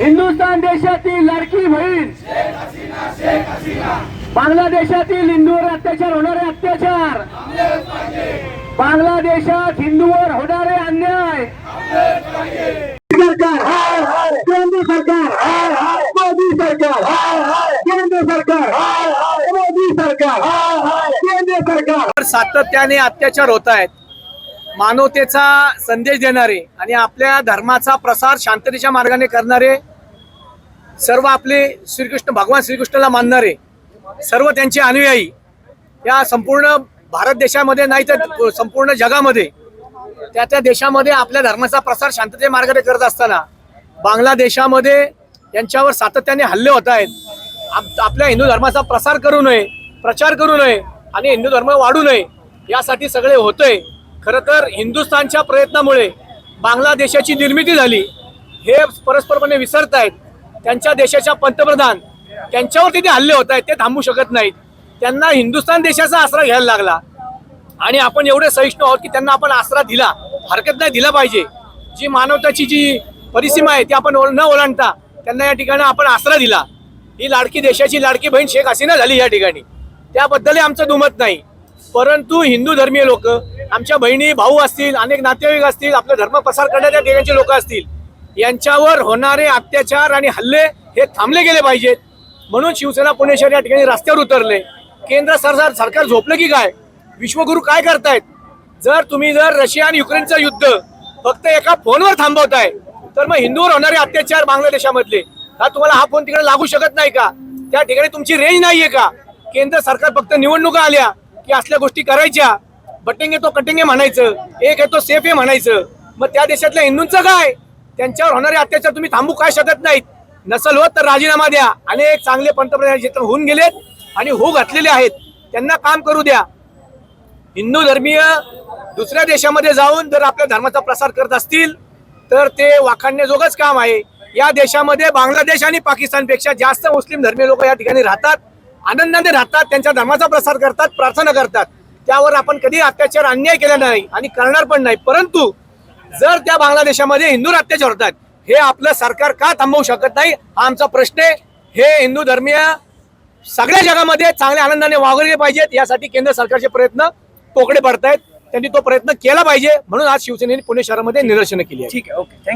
हिंदुस्थान देशातील लाडकी बहीण. बांगलादेशातील हिंदूवर अत्याचार होणारे अत्याचार. बांगलादेशात हिंदूवर होणारे अन्याय. सरकार. केंद्र सरकार. मोदी सरकार. केंद्र सरकार. मोदी सरकार. केंद्र सरकार. सातत्याने अत्याचार होत आहेत. मानवतेचा संदेश देणारे आणि आपल्या धर्माचा प्रसार शांततेच्या मार्गाने करणारे सर्व आपले श्रीकृष्ण भगवान श्रीकृष्णाला मानणारे सर्व त्यांचे अनुयायी या संपूर्ण भारत देशामध्ये नाही तर संपूर्ण जगामध्ये त्या त्या देशामध्ये आपल्या धर्माचा प्रसार शांतते मार्गाने करत असताना बांगलादेशामध्ये यांच्यावर सातत्याने हल्ले होत आहेत. आप- आपल्या हिंदू धर्माचा प्रसार करू नये प्रचार करू नये आणि हिंदू धर्म वाढू नये यासाठी सगळे होतंय. खरं तर हिंदुस्थानच्या प्रयत्नामुळे बांगलादेशाची निर्मिती झाली. हे परस्परपणे विसरत आहेत. त्यांच्या देशाच्या पंतप्रधान त्यांच्यावर तिथे हल्ले होत आहेत ते थांबू शकत नाहीत. त्यांना हिंदुस्थान देशाचा आसरा घ्यायला लागला. आणि आपण एवढे सहिष्णू आहोत की त्यांना आपण आसरा दिला. हरकत नाही दिला पाहिजे. जी मानवताची जी परिसीमा आहे ती आपण न ओलांडता त्यांना या ठिकाणी आपण आसरा दिला. ही लाडकी देशाची लाडकी बहीण शेख हसीना झाली या ठिकाणी. त्याबद्दलही आमचं दुमत नाही. परंतु हिंदू धर्मीय लोक आमच्या बहिणी भाऊ असतील अनेक नातेवाईक असतील आपला धर्म प्रसार करणाऱ्या देवांचे लोक असतील यांच्यावर होणारे अत्याचार आणि हल्ले हे थांबले गेले पाहिजेत. म्हणून शिवसेना पुणे शहर या ठिकाणी रस्त्यावर उतरले. केंद्र सरकार सरकार झोपलं की काय? विश्वगुरु काय करतायत? जर तुम्ही जर रशिया आणि युक्रेनचं युद्ध फक्त एका फोनवर थांबवताय तर मग हिंदूवर होणारे अत्याचार बांगलादेशामधले हा तुम्हाला हा फोन तिकडे लागू शकत नाही का? त्या ठिकाणी तुमची रेंज नाहीये का? केंद्र सरकार फक्त निवडणुका आल्या की असल्या गोष्टी करायच्या बटिंग येतो कटेंगे म्हणायचं एक येतो तो सेफ आहे म्हणायचं. मग त्या देशातल्या हिंदूंचं काय? त्यांच्यावर होणारे अत्याचार तुम्ही थांबू काय शकत नाहीत. नसल होत तर राजीनामा द्या. अनेक चांगले पंतप्रधान जिथं होऊन गेलेत आणि हो घातलेले आहेत. त्यांना काम करू द्या. हिंदू धर्मीय दुसऱ्या देशामध्ये जाऊन जर आपल्या धर्माचा प्रसार करत असतील तर ते वाखाणण्याजोगच काम आहे. या देशामध्ये बांगलादेश आणि पाकिस्तानपेक्षा जास्त मुस्लिम धर्मीय लोक या ठिकाणी राहतात. आनंदाने राहतात त्यांच्या धर्माचा प्रसार करतात प्रार्थना करतात. त्यावर आपण कधी अत्याचार अन्याय केला नाही आणि करणार पण नाही. परंतु जर त्या बांगलादेशामध्ये हिंदूवर अत्याचार होतात हे आपलं सरकार का थांबवू शकत नाही? हा आमचा प्रश्न आहे. हे हिंदू धर्मीय सगळ्या जगामध्ये चांगल्या आनंदाने वागवले पाहिजेत यासाठी केंद्र सरकारचे प्रयत्न तोकडे पडतायत. त्यांनी तो प्रयत्न केला पाहिजे म्हणून आज शिवसेनेने पुणे शहरामध्ये निदर्शनं केली ठीक आहे ओके.